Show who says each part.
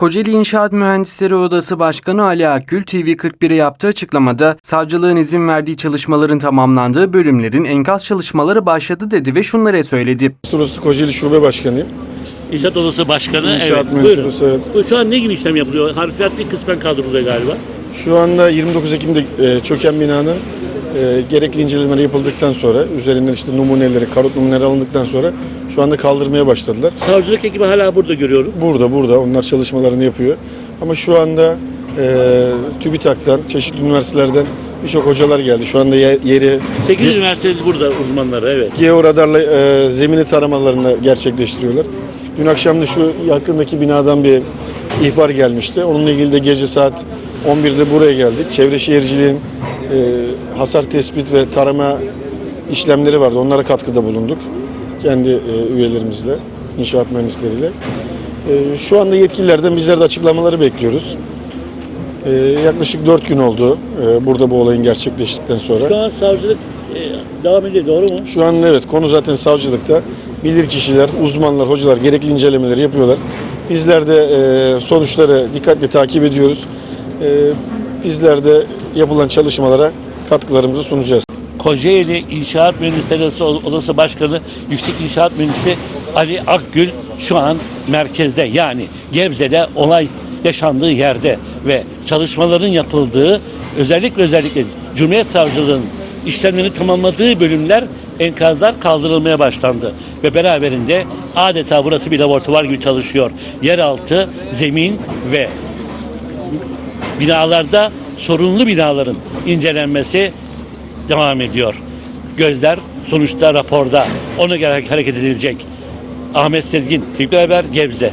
Speaker 1: Kocaeli İnşaat Mühendisleri Odası Başkanı Ali Akgül TV41'e yaptığı açıklamada savcılığın izin verdiği çalışmaların tamamlandığı bölümlerin enkaz çalışmaları başladı dedi ve şunları söyledi.
Speaker 2: Uluslararası Kocaeli Şube Başkanıyım.
Speaker 3: İnşaat Odası Başkanı.
Speaker 2: İnşaat
Speaker 3: evet.
Speaker 2: mühendisi
Speaker 3: Buyurun.
Speaker 2: odası, evet.
Speaker 3: Bu Şu an ne gibi işlem yapılıyor? Harfiyat bir kısmen kaldırılıyor galiba.
Speaker 2: Şu anda 29 Ekim'de e, çöken binanın e, gerekli incelemeleri yapıldıktan sonra, üzerinden işte numuneleri, karot numuneleri alındıktan sonra şu anda kaldırmaya başladılar.
Speaker 3: Savcılık ekibi hala burada görüyorum.
Speaker 2: Burada, burada onlar çalışmalarını yapıyor. Ama şu anda e, TÜBİTAK'tan, çeşitli üniversitelerden birçok hocalar geldi. Şu anda ye- yeri
Speaker 3: 8 üniversitede burada uzmanları evet.
Speaker 2: georadarla e, zemini taramalarını gerçekleştiriyorlar. Dün akşam da şu yakındaki binadan bir ihbar gelmişti. Onunla ilgili de gece saat 11'de buraya geldik. Çevre Şehirciliğin e, hasar tespit ve tarama işlemleri vardı. Onlara katkıda bulunduk. Kendi e, üyelerimizle, inşaat mühendisleriyle. E, şu anda yetkililerden bizler de açıklamaları bekliyoruz. E, yaklaşık 4 gün oldu e, burada bu olayın gerçekleştikten sonra.
Speaker 3: Şu an savcılık e, devam ediyor doğru mu?
Speaker 2: Şu an evet konu zaten savcılıkta. Bilir kişiler, uzmanlar, hocalar gerekli incelemeleri yapıyorlar. Bizler de e, sonuçları dikkatle takip ediyoruz. E, bizler de yapılan çalışmalara katkılarımızı sunacağız.
Speaker 3: Kocaeli İnşaat Mühendisleri Odası Başkanı Yüksek İnşaat Mühendisi Ali Akgül şu an merkezde yani Gebze'de olay yaşandığı yerde ve çalışmaların yapıldığı özellikle özellikle Cumhuriyet Savcılığı'nın işlemlerini tamamladığı bölümler enkazlar kaldırılmaya başlandı ve beraberinde adeta burası bir laboratuvar gibi çalışıyor. Yeraltı, zemin ve binalarda sorunlu binaların incelenmesi devam ediyor. Gözler sonuçta raporda. Ona göre hareket edilecek. Ahmet Sezgin, Türk Haber, Gebze.